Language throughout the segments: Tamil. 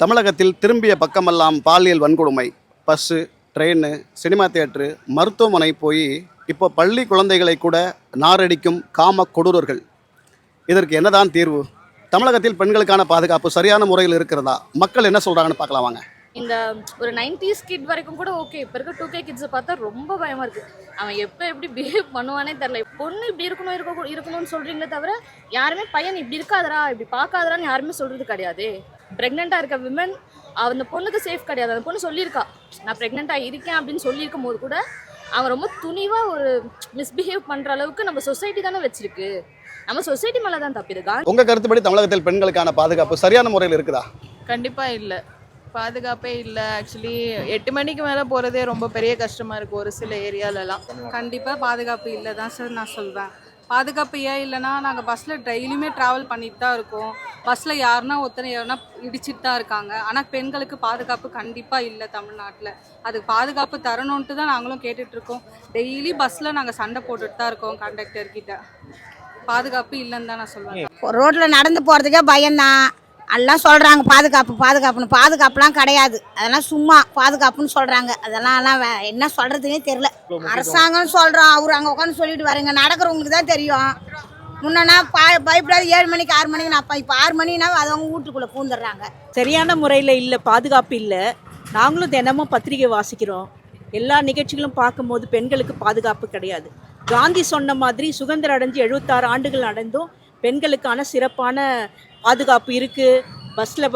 தமிழகத்தில் திரும்பிய பக்கமெல்லாம் பாலியல் வன்கொடுமை. பஸ்ஸு ட்ரெயின் சினிமா தேட்ரு மருத்துவமனை போய் இப்போ பள்ளி குழந்தைகளை கூட நாரடிக்கும் காம கொடூரர்கள். இதற்கு என்னதான் தீர்வு? தமிழகத்தில் பெண்களுக்கான பாதுகாப்பு சரியான முறையில் இருக்கிறதா? மக்கள் என்ன சொல்கிறாங்கன்னு பார்க்கலாம் வாங்க. இந்த ஒரு நைன்டிஸ் கிட் வரைக்கும் கூட ஓகே. இப்போ இருக்க டூ கே கிட்ஸை பார்த்தா ரொம்ப பயமாக இருக்குது அவன் எப்போ எப்படி பிஹேவ் பண்ணுவானே தெரில பொண்ணு இப்படி இருக்கணும் இருக்க இருக்கணும்னு சொல்கிறீங்களே தவிர யாருமே பையன் இப்படி இருக்காதடா இப்படி பார்க்காதரான்னு யாருமே சொல்கிறது கிடையாது. ப்ரெக்னெண்ட்டாக இருக்க விமன் அந்த பொண்ணுக்கு சேஃப் கிடையாது. அந்த பொண்ணு சொல்லியிருக்கா நான் ப்ரெக்னெண்ட்டாக இருக்கேன் அப்படின்னு சொல்லியிருக்கும் போது கூட அவன் ரொம்ப துணிவாக ஒரு மிஸ்பிஹேவ் பண்ணுற அளவுக்கு நம்ம சொசைட்டி தானே வச்சிருக்கு. நம்ம சொசைட்டி மேலே தான் தப்பு. இது காந்தி உங்கள் கருத்துப்படி தமிழகத்தில் பெண்களுக்கான பாதுகாப்பு சரியான முறையில் இருக்குதா? கண்டிப்பா இல்ல. பாதுகாப்பே இல்ல. ஆக்சுவலி எட்டு மணிக்கு மேல போறதே ரொம்ப பெரிய கஷ்டமா இருக்கு ஒரு சில ஏரியாலலாம் கண்டிப்பாக பாதுகாப்பு இல்லை தான் சார் நான் சொல்வேன். பாதுகாப்பு ஏன் இல்லைன்னா நாங்கள் பஸ்ஸில் டெய்லியுமே ட்ராவல் பண்ணிட்டு தான் இருக்கோம். பஸ்ஸில் யாருன்னா ஒருத்தனை யாருன்னா இடிச்சிட்டு தான் இருக்காங்க. ஆனால் பெண்களுக்கு பாதுகாப்பு கண்டிப்பாக இல்லை தமிழ்நாட்டில். அதுக்கு பாதுகாப்பு தரணுன்ட்டு தான் நாங்களும் கேட்டுட்ருக்கோம் டெய்லி பஸ்ஸில் நாங்கள் சண்டை போட்டுட்டு தான் இருக்கோம் கண்டக்டர்கிட்ட பாதுகாப்பு இல்லைன்னு தான் நான் சொல்லுவேன். ரோட்டில் நடந்து போகிறதுக்கே பயம்தான். எல்லாம் சொல்கிறாங்க பாதுகாப்பு பாதுகாப்புன்னு. பாதுகாப்புலாம் கிடையாது. அதெல்லாம் சும்மா பாதுகாப்புன்னு சொல்கிறாங்க அதெல்லாம் எல்லாம் வே- என்ன சொல்கிறதுனே தெரில அரசாங்கம் சொல்கிறோம் அவர் அங்கே உட்காந்து சொல்லிட்டு வரீங்க நடக்கிறவங்களுக்கு தான் தெரியும். முன்னா பா பயப்படாது. ஏழு மணிக்கு ஆறு மணிக்கு நான் இப்போ ஆறு மணினா அது அவங்க வீட்டுக்குள்ளே பூந்துடுறாங்க. சரியான முறையில் இல்லை பாதுகாப்பு இல்லை. நாங்களும் தினமும் பத்திரிகை வாசிக்கிறோம். எல்லா நிகழ்ச்சிகளும் பார்க்கும்போது பெண்களுக்கு பாதுகாப்பு கிடையாது. காந்தி சொன்ன மாதிரி சுதந்திரம் அடைஞ்சு எழுபத்தாறு ஆண்டுகள் அடைந்தும் பெண்களுக்கான சிறப்பான பாதுகாப்பு இருக்குது பஸ்ஸில்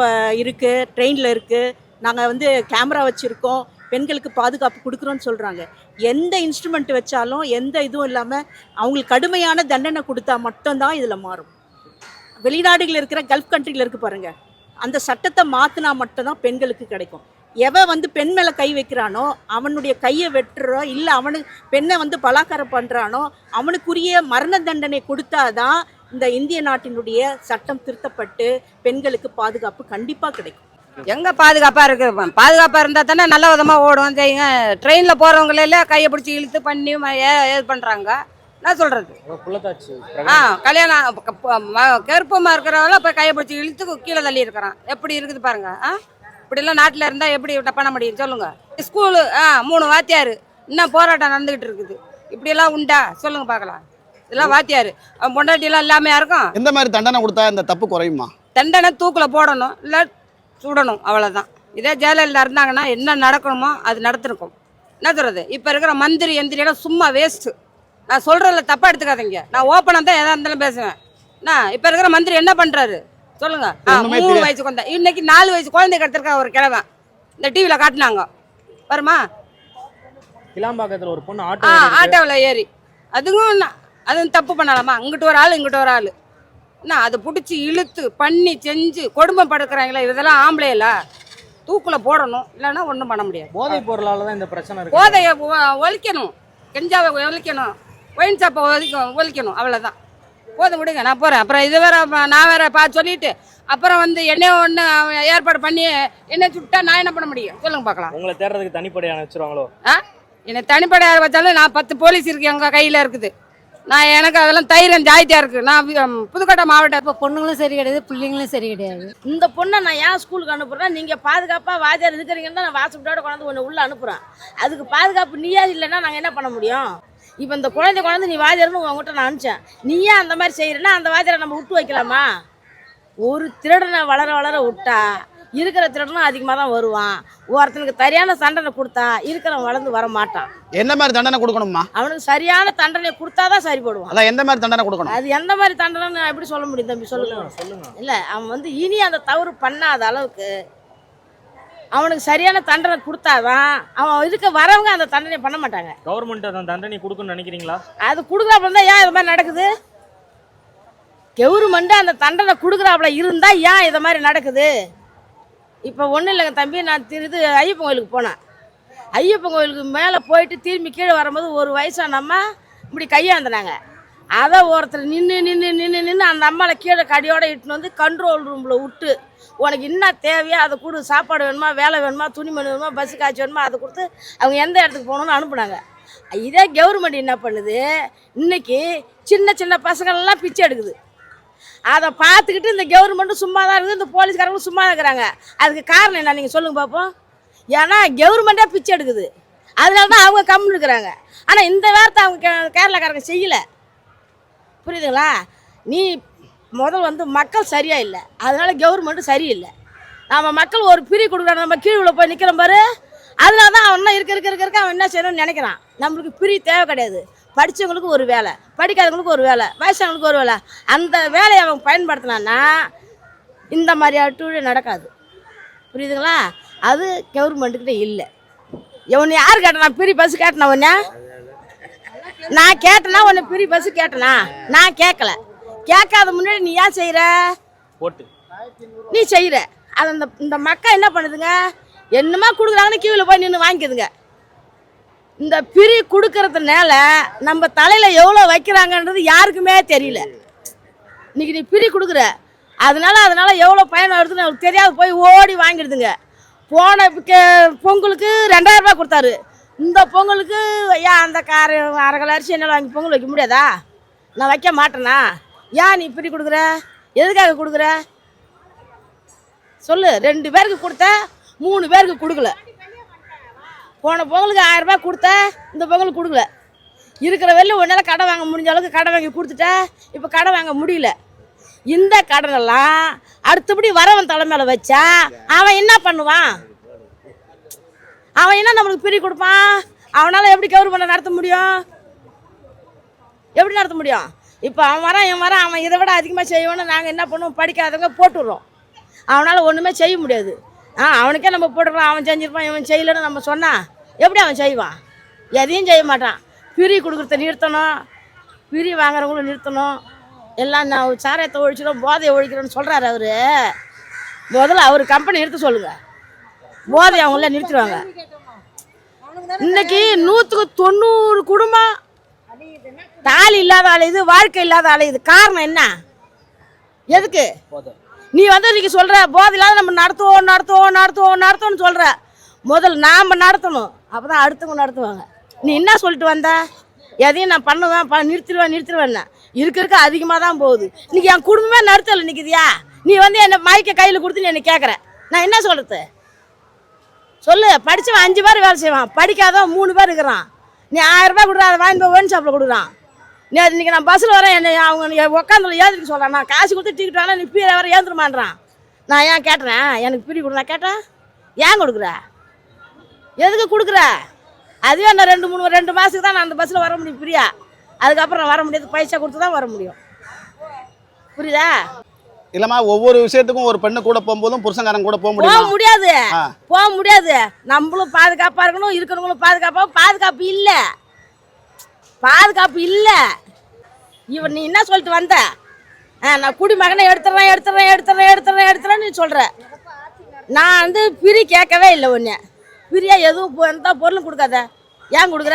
இருக்குது ட்ரெயினில் இருக்குது நாங்கள் வந்து கேமரா வச்சுருக்கோம். பெண்களுக்கு பாதுகாப்பு கொடுக்குறோன்னு சொல்கிறாங்க எந்த இன்ஸ்ட்ருமெண்ட் வச்சாலும் எந்த இதுவும் இல்லாமல் அவங்களுக்கு கடுமையான தண்டனை கொடுத்தா மட்டும்தான் இதில் மாறும். வெளிநாடுகளில் இருக்கிற கல்ஃப் கண்ட்ரியில் இருக்கு பாருங்கள் அந்த சட்டத்தை மாற்றினா மட்டும்தான் பெண்களுக்கு கிடைக்கும். எவன் வந்து பெண் மேலே கை வைக்கிறானோ அவனுடைய கையை வெட்டுறோ இல்லை அவனு பெண்ணை வந்து பலாக்காரம் பண்ணுறானோ அவனுக்குரிய மரண தண்டனை கொடுத்தாதான் இந்த இந்திய நாட்டினுடைய சட்டம் திருத்தப்பட்டு பெண்களுக்கு பாதுகாப்பு கண்டிப்பாக கிடைக்கும். எங்க பாதுகாப்பா இருக்கு? பாதுகாப்பா இருந்தா தானே நல்ல விதமா ஓடும். செய்யுங்க ட்ரெயின்ல போறவங்கள கையை பிடிச்சி இழுத்து பண்ணி இது பண்றாங்க. என்ன சொல்றது? ஆ கல்யாணம் கருப்பமா இருக்கிறவங்கள போய் கையை பிடிச்சி இழுத்து கீழே தள்ளி இருக்கிறான். எப்படி இருக்குது பாருங்க ஆ? இப்படிலாம் நாட்டில் இருந்தா எப்படி பண்ண முடியும்? சொல்லுங்க. ஸ்கூலு ஆ மூணு வாத்தியார். இன்னும் போராட்டம் நடந்துகிட்டு இருக்குது. இப்படியெல்லாம் உண்டா? சொல்லுங்க பார்க்கலாம். இதெல்லாம் வாத்தியார். அவன் பொண்டாட்டியெல்லாம் இல்லாமையா இருக்கும்? எந்த மாதிரி தண்டனை கொடுத்தா இந்த தப்பு குறையுமா? தண்டனை தூக்கில் போடணும் இல்லை சுடணும் அவ்வளோதான் இதே ஜெயலலிதா இருந்தாங்கன்னா என்ன நடக்கணுமோ அது நடத்திருக்கும் என்ன சொல்கிறது இப்போ இருக்கிற மந்திரி எந்திரியெல்லாம் சும்மா வேஸ்ட்டு நான் சொல்கிறதில்ல தப்பாக எடுத்துக்காதீங்க. நான் ஓப்பனாக தான் எதாக இருந்தாலும் பேசுவேன். என்ன? இப்போ இருக்கிற மந்திரி என்ன பண்ணுறாரு சொல்லுங்க. மூணு. வயசு குழந்தை. இன்னைக்கு நாலு வயசு குழந்தை கிடத்திருக்கா ஒரு கிழவன். இந்த டிவியில் காட்டினாங்க. வருமா? கிளாம்பாக்கத்துல ஒரு பொண்ணு ஆ ஆட்டோ ஆட்டோவில் ஏறி. அதுவும் என்ன- அதுவும் தப்பு பண்ணலாமா? இங்கிட்டு ஒரு ஆள் இங்கிட்டு ஒரு ஆள். என்ன அதை பிடிச்சி இழுத்து பண்ணி செஞ்சு கொடுமை படுக்கிறாங்களே இதெல்லாம் ஆம்பளையில தூக்கில் போடணும் இல்லைன்னா ஒன்றும் பண்ண முடியாது. போதைப் பொருளால தான் இந்த பிரச்சனை இருக்கு போதையை ஒழிக்கணும். கெஞ்சாவை ஒழிக்கணும். ஒயின் சாப்பை ஒழிக்க ஒழிக்கணும் அவ்வளோதான் போதும் விடுங்க நான் போகிறேன் அப்புறம் இது வேற நான் வேற பா சொல்லிட்டு அப்புறம் வந்து என்னைய ஒன்று ஏற்பாடு பண்ணி என்னை சுட்டா நான் என்ன பண்ண முடியும்? சொல்லுங்க பார்க்கலாம். உங்களை தேடுறதுக்கு தனிப்படையான வச்சிருவாங்களோ? ஆ? என்னை தனிப்படை யார் வச்சாலும் நான் பத்து போலீஸ் இருக்கு எங்கள் கையில் இருக்குது. நான் எனக்கு அதெல்லாம் தைரியம் ஜாயிட்டியாக இருக்குது நான் புதுக்கோட்டை மாவட்டம். இப்போ பொண்ணுங்களும் சரி கிடையாது பிள்ளைங்களும் சரி கிடையாது. இந்த பொண்ணை நான் ஏன் ஸ்கூலுக்கு அனுப்புறேன் நீங்கள் பாதுகாப்பாக வாத்தியார் இருக்கிறீங்கன்னு தான் நான் வாசப்பட்டோட கொண்டாந்து ஒன்று உள்ளே அனுப்புகிறேன் அதுக்கு பாதுகாப்பு நீயா இல்லைன்னா நாங்கள் என்ன பண்ண முடியும்? இப்போ இந்த குழந்தை குழந்தை நீ வாத்தியார்னு உங்ககிட்ட நான் அனுப்பிச்சேன். நீயே அந்த மாதிரி செய்கிறேன்னா அந்த வாத்தியாரை நம்ம விட்டு வைக்கலாமா? ஒரு திருடனை வளர வளர விட்டா இருக்கிற திருடனும் அதிகமாக தான் வருவான். ஒருத்தனுக்கு சரியான தண்டனை கொடுத்தா இருக்கிறவன் வளர்ந்து வர மாட்டான். என்ன மாதிரி தண்டனை கொடுக்கணுமா அவனுக்கு சரியான தண்டனை கொடுத்தா தான் சரிப்படுவான் அதான் எந்த மாதிரி தண்டனை கொடுக்கணும்? அது எந்த மாதிரி தண்டனை நான் எப்படி சொல்ல முடியும் தம்பி? சொல்லுங்க. சொல்லுங்க இல்லை அவன் வந்து இனி அந்த தவறு பண்ணாத அளவுக்கு அவனுக்கு சரியான தண்டனை கொடுத்தாதான் அவன் இதுக்கு வரவங்க அந்த தண்டனை பண்ண மாட்டாங்க. கவர்மெண்ட் அந்த தண்டனை கொடுக்குன்னு நினைக்கிறீங்களா? அது கொடுக்குறாப்புல இருந்தா ஏன் இது மாதிரி நடக்குது? கவர்மெண்ட் அந்த தண்டனை கொடுக்குறாப்புல இருந்தா ஏன் இதை மாதிரி நடக்குது? இப்போ ஒன்றும் இல்லைங்க தம்பி நான் திரு- இது ஐயப்பன் கோயிலுக்கு போனேன். ஐயப்பன் கோயிலுக்கு மேலே போயிட்டு திரும்பி கீழே வரும்போது ஒரு வயசான அம்மா இப்படி கையாந்தினாங்க. அதை ஒருத்தர் நின்று நின்று நின்று நின்று அந்த அம்மாவை கீழே கடியோடு இட்டுன்னு வந்து கண்ட்ரோல் ரூமில் விட்டு உனக்கு என்ன தேவையோ அதை கொடு சாப்பாடு வேணுமா வேலை வேணுமா துணிமணி வேணுமா பஸ்ஸு காய்ச்சி வேணுமா அதை கொடுத்து அவங்க எந்த இடத்துக்கு போகணும்னு அனுப்புனாங்க. இதே கவர்மெண்ட் என்ன பண்ணுது? இன்றைக்கி சின்ன சின்ன பசங்கள்லாம் பிச்சை எடுக்குது. அதை பார்த்துக்கிட்டு இந்த கவர்மெண்ட்டும் சும்மா தான் இருக்குது இந்த போலீஸ்காரங்களும் சும்மா தான் இருக்கிறாங்க. அதுக்கு காரணம் என்ன? நீங்கள் சொல்லுங்கள் பார்ப்போம் ஏன்னா கவர்மெண்ட்டே பிச்சை எடுக்குது. அதனால தான் அவங்க கம்முன்னு இருக்கிறாங்க. ஆனால் இந்த வாரத்தை அவங்க கேரளாக்காரங்க செய்யலை. புரியுதுங்களா? நீ முதல் வந்து மக்கள் சரியாக இல்லை. அதனால கவர்மெண்ட்டும் சரியில்லை. நம்ம மக்கள் ஒரு பிரி கொடுக்குறாங்க. நம்ம கீழே போய் நிற்கிறோம் பாரு. அதனால தான் அவன் என்ன இருக்க இருக்க இருக்க இருக்க அவன் என்ன செய்யணும்னு நினைக்கிறான். நம்மளுக்கு பிரி தேவை கிடையாது. படித்தவங்களுக்கு ஒரு வேலை படிக்காதவங்களுக்கு ஒரு வேலை வயசானவங்களுக்கு ஒரு வேலை. அந்த வேலையை அவன் பயன்படுத்தினான்னா இந்த மாதிரி அட்டூழிய நடக்காது. புரியுதுங்களா? அது கவர்மெண்ட்டுக்கிட்ட இல்லை. இவன் யார் கேட்டனா? பிரி பஸ் கேட்டனா உன்ன? நான் கேட்டனா உன்னை பிரி பஸ் கேட்டனா? நான் கேட்கல. கேட்காத முன்னாடி நீ ஏன் செய்கிற ஓட்டு நீ செய்கிற அது அந்த இந்த மக்கள் என்ன பண்ணுதுங்க? என்னமா கொடுக்குறாங்கன்னு கியூவில் போய் நின்று வாங்கிக்குதுங்க. இந்த பிரி கொடுக்கறதுனால நம்ம தலையில் எவ்வளோ வைக்கிறாங்கன்றது யாருக்குமே தெரியல. இன்னைக்கு நீ பிரி கொடுக்குற. அதனால அதனால எவ்வளோ பயன் வருதுன்னு அவருக்கு தெரியாது. போய் ஓடி வாங்கிடுதுங்க. போன கே- பொங்கலுக்கு ரெண்டாயிரம் ரூபாய் கொடுத்தாரு. இந்த பொங்கலுக்கு ஐயா அந்த கார அரை அரிசி என்னால் வாங்கி பொங்கல் வைக்க முடியாதா? நான் வைக்க மாட்டேனா? ஏன் நீ பிரி கொடுக்குற? எதுக்காக கொடுக்குற? சொல்லு. ரெண்டு பேருக்கு கொடுத்த மூணு பேருக்கு கொடுக்கல. போன பொங்கலுக்கு ஆயிரரூபா கொடுத்தா இந்த பொங்கலுக்கு கொடுக்கல. இருக்கிற வெளில ஒன்றால் கடை வாங்க முடிஞ்ச அளவுக்கு கடை வாங்கி கொடுத்துட்டா இப்போ கடை வாங்க முடியல. இந்த கடனெல்லாம் அடுத்தபடி வரவன் தலைமையில் வச்சா அவன் என்ன பண்ணுவான்? அவன் என்ன நம்மளுக்கு பிரி கொடுப்பான்? அவனால் எப்படி கவர்மெண்ட்டை நடத்த முடியும்? எப்படி நடத்த முடியும்? இப்போ அவன் வரான் இவன் வரான் அவன் இதை விட அதிகமாக செய்வோன்னு நாங்கள் என்ன பண்ணுவோம்? படிக்காதவங்க போட்டுடுறோம். அவனால் ஒன்றுமே செய்ய முடியாது. ஆ அவனுக்கே நம்ம போட்டுக்கலாம் அவன் செஞ்சிருப்பான் இவன் செய்யலைன்னு நம்ம சொன்னா எப்படி அவன் செய்வான்? எதையும் செய்ய மாட்டான். பிரி கொடுக்குறத நிறுத்தணும். பிரி வாங்குறவங்களும் நிறுத்தணும். எல்லாம் நான் சாராயத்தை ஒழிச்சிடும் போதையை ஒழிக்கிறோன்னு சொல்கிறாரு அவர். முதல்ல அவர் கம்பெனி நிறுத்த சொல்லுங்கள் போதை அவங்கள நிறுத்திடுவாங்க. இன்னைக்கு நூற்றுக்கு தொண்ணூறு குடும்பம் தாலி இல்லாத அலையுது வாழ்க்கை இல்லாத அலையுது காரணம் என்ன? எதுக்கு? நீ வந்து இன்னைக்கு சொல்ற போதை இல்லாத நம்ம நடத்துவோம் நடத்துவோம் நடத்துவோம் நடத்துவோம்னு சொல்ற. முதல் நாம் நடத்தணும். அப்போ தான் அடுத்தவங்க நடத்துவாங்க. நீ என்ன சொல்லிட்டு வந்த? எதையும் நான் பண்ணுவேன் ப நிறுத்திடுவேன் நிறுத்திடுவேன் இருக்க இருக்க அதிகமாக தான் போகுது. இன்னைக்கு என் குடும்பமே நடத்தலை நிற்குதியா நீ வந்து என்னை மயக்கை கையில் கொடுத்து நீ என்னை கேட்குற நான் என்ன சொல்கிறது சொல்லு படித்தவன் அஞ்சு பேர் வேலை செய்வான். படிக்காதவன் மூணு பேர் இருக்கிறான். நீ ஆயிரம் ரூபாய் கொடுக்குற அதை வாங்கி போய் ஒன் ஷாப்பில் கொடுக்குறான். நீ அது நான் பஸ்ஸில் வரேன் என்னை அவங்க உட்காந்துல ஏந்திரிக்க சொல்கிறான் நான் காசு கொடுத்து டிக்கெட் வாங்கினா நீ பீரை வர ஏந்திரமான்றான் நான் ஏன் கேட்டுறேன்? எனக்கு பிரி கொடு நான் கேட்டேன் ஏன் கொடுக்குற? எதுக்கு கொடுக்குற? அதுவே நான் ரெண்டு மூணு ரெண்டு மாதத்துக்கு தான் நான் அந்த பஸ்ஸில் வர முடியும் பிரியா. அதுக்கப்புறம் நான் வர முடியாது பைசா கொடுத்து தான் வர முடியும். புரியுதா? இல்லைம்மா ஒவ்வொரு விஷயத்துக்கும் ஒரு பெண்ணு கூட போகும்போதும் புருஷன்காரன் கூட போக போக முடியுமா? முடியாது. ஆ. போக முடியாது. நம்மளும் பாதுகாப்பா இருக்கணும் இருக்கிறவங்களும் பாதுகாப்பா பாதுகாப்பு இல்ல. பாதுகாப்பு இல்ல. இவன் நீ என்ன சொல்லிட்டு வந்த? ஆ, நான் குடிமகனை எடுத்துறேன் எடுத்துறேன் எடுத்துறேன் எடுத்துறேன் எடுத்துறேன்னு நீ சொல்ற. நான் வந்து பிரி கேட்கவே இல்லை ஒன்று ஃப்ரீயாக எதுவும் பொ- எந்த பொருளும் கொடுக்காத. ஏன் கொடுக்குற?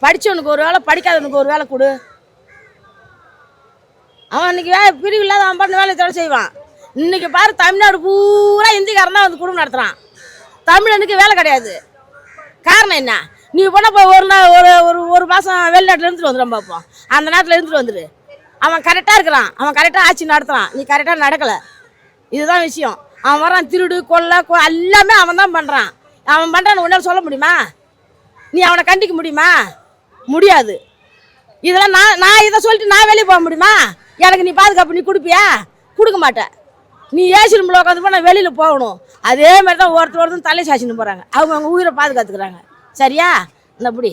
படித்தவனுக்கு ஒரு வேலை படிக்காதவனுக்கு ஒரு வேலை கொடு. அவன் இன்னைக்கு வே பிரிவு இல்லாத அவன் பண்ண வேலையை தடை செய்வான். இன்னைக்கு பாரு தமிழ்நாடு பூரா இந்திக்காரன் தான் வந்து குடும்பம் நடத்துகிறான் தமிழனுக்கு வேலை கிடையாது. காரணம் என்ன? நீ போனால் இப்போ ஒரு நாள் ஒரு ஒரு ஒரு மாதம் வெளிநாட்டில் இருந்துட்டு வந்துடும் பார்ப்போம் அந்த நேரத்தில் இருந்துட்டு வந்துடு அவன் கரெக்டாக இருக்கிறான். அவன் கரெக்டாக ஆட்சி நடத்துறான். நீ கரெக்டாக நடக்கலை. இதுதான் விஷயம். அவன் வரான் திருடு கொள்ளை கொ எல்லாமே அவன் தான் பண்ணுறான் அவன் பண்ணுறான்னு உன்னால் சொல்ல முடியுமா? நீ அவனை கண்டிக்க முடியுமா? முடியாது. இதெல்லாம் நான் நான் இதை சொல்லிட்டு நான் வெளியே போக முடியுமா? எனக்கு நீ பாதுகாப்பு நீ கொடுப்பியா? கொடுக்க மாட்டேன். நீ ஏசி ரூமில் உட்காந்து நான் வெளியில் போகணும். அதே மாதிரி தான் ஒருத்தர் ஒருத்தரும் தலை சாச்சின்னு போகிறாங்க அவங்க அவங்க உயிரை பாதுகாத்துக்கிறாங்க. சரியா? இந்த அப்படி